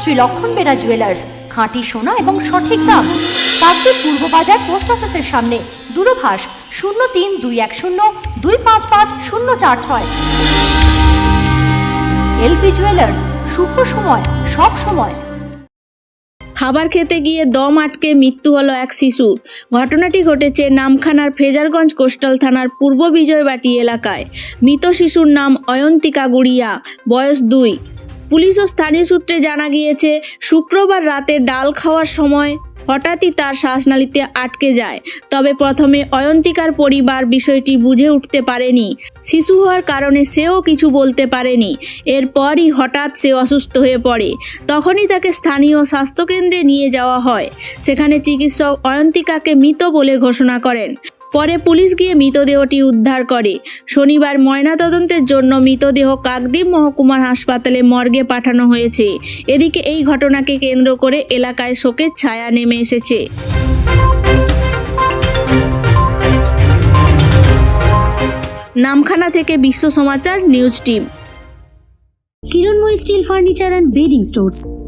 Shri Lakshman Bera jewellers খাঁটি সোনা এবং সঠিক দাম। কাকদ্বীপ পূর্ব বাজার পোস্ট অফিসের সামনে, দূরভাষ শূন্য তিন দুই এক শূন্য দুই পাঁচ পাঁচ শূন্য চার ছয়। এলপি জুয়েলার্স শুভ সময়, সব সময়। খাবার খেতে গিয়ে দম আটকে মৃত্যু হলো এক শিশুর। ঘটনাটি ঘটেছে নামখানার ফেজারগঞ্জ কোস্টাল থানার পূর্ব বিজয়বাটি এলাকায়। মৃত শিশুর নাম অয়ন্তিকা গুড়িয়া, বয়স দুই। পুলিশ ও স্থানীয় সূত্রে জানা গিয়েছে, শুক্রবার রাতে ডাল খাওয়ার সময় হঠাৎই তার শ্বাসনালীতে আটকে যায়। তবে প্রথমে অয়ন্তিকার পরিবার বিষয়টি বুঝে উঠতে পারেনি। শিশু হওয়ার কারণে সেও কিছু বলতে পারেনি। এরপরই হঠাৎ সে অসুস্থ হয়ে পড়ে। তখনই তাকে স্থানীয় স্বাস্থ্যকেন্দ্রে নিয়ে যাওয়া হয়। সেখানে চিকিৎসক অয়ন্তিকাকে মৃত বলে ঘোষণা করেন। পরে পুলিশ গিয়ে মৃতদেহটি উদ্ধার করে। শনিবার ময়নাতদন্তের জন্য মৃতদেহ কাকদ্বীপ মহকুমার হাসপাতালে মর্গে পাঠানো হয়েছে। এদিকে এই ঘটনাকে কেন্দ্র করে এলাকায় শোকের ছায়া নেমে এসেছে। নামখানা থেকে বিশ্ব সমাচার, news team. Kiranmoy steel furniture and bedding stores